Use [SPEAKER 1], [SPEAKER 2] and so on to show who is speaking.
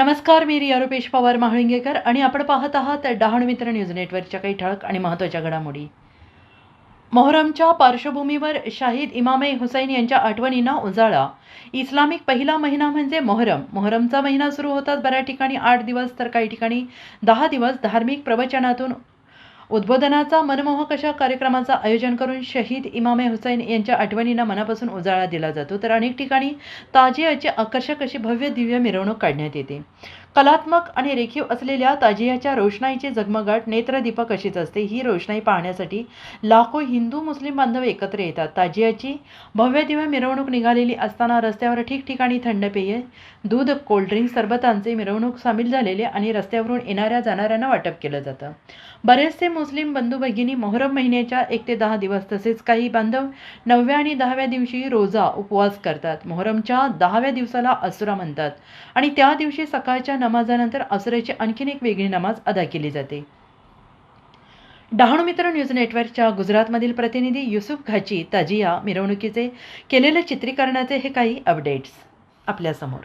[SPEAKER 1] नमस्कार मी रिया रुपेश पवार महाळिंगेकर आणि आपण पाहत आहात डहाणू मित्र न्यूज नेटवर्कच्या काही ठळक आणि महत्त्वाच्या घडामोडी. मोहरमच्या पार्श्वभूमीवर शाहीद इमामे हुसैन यांच्या आठवणींना उजाळा. इस्लामिक पहिला महिना म्हणजे मोहरम. मोहरमचा महिना सुरू होताच बऱ्याच ठिकाणी आठ दिवस तर काही ठिकाणी दहा दिवस धार्मिक प्रवचनातून उद्बोधनाचा मनमोहक अशा कार्यक्रमाचं आयोजन करून शहीद इमामे हुसैन यांच्या आठवणींना मनापासून उजाळा दिला जातो. तर अनेक ठिकाणी ताजियाची आकर्षक अशी भव्य दिव्य मिरवणूक काढण्यात येते. कलात्मक आणि रेखीव असलेल्या ताजियाच्या रोषणाईची झगमगाट नेत्रदीपक अशीच असते. ही रोषणाई पाहण्यासाठी लाखो हिंदू मुस्लिम बांधव एकत्र येतात. ताजियाची भव्य दिव्य मिरवणूक निघालेली असताना रस्त्यावर ठिकठिकाणी थंड पेये दूध कोल्ड्रिंक सरबतांचे मिरवणूक सामील झालेले आणि रस्त्यावरून येणाऱ्या जाणाऱ्यांना वाटप केलं जातं. बरेचसे मुस्लिम बंधू भगिनी मोहरम महिन्याच्या एक ते दहा दिवस तसेच काही बांधव नवव्या आणि दहाव्या दिवशी रोजा उपवास करतात. मोहरमच्या दहाव्या दिवसाला असुरा म्हणतात आणि त्या दिवशी सकाळच्या नमाजानंतर असुराची आणखीन एक वेगळी नमाज अदा केली जाते. डहाणू मित्र न्यूज नेटवर्कच्या गुजरातमधील प्रतिनिधी युसुफ घाची ताजिया मिरवणुकीचे केलेले चित्रीकरणाचे हे काही अपडेट्स आपल्यासमोर.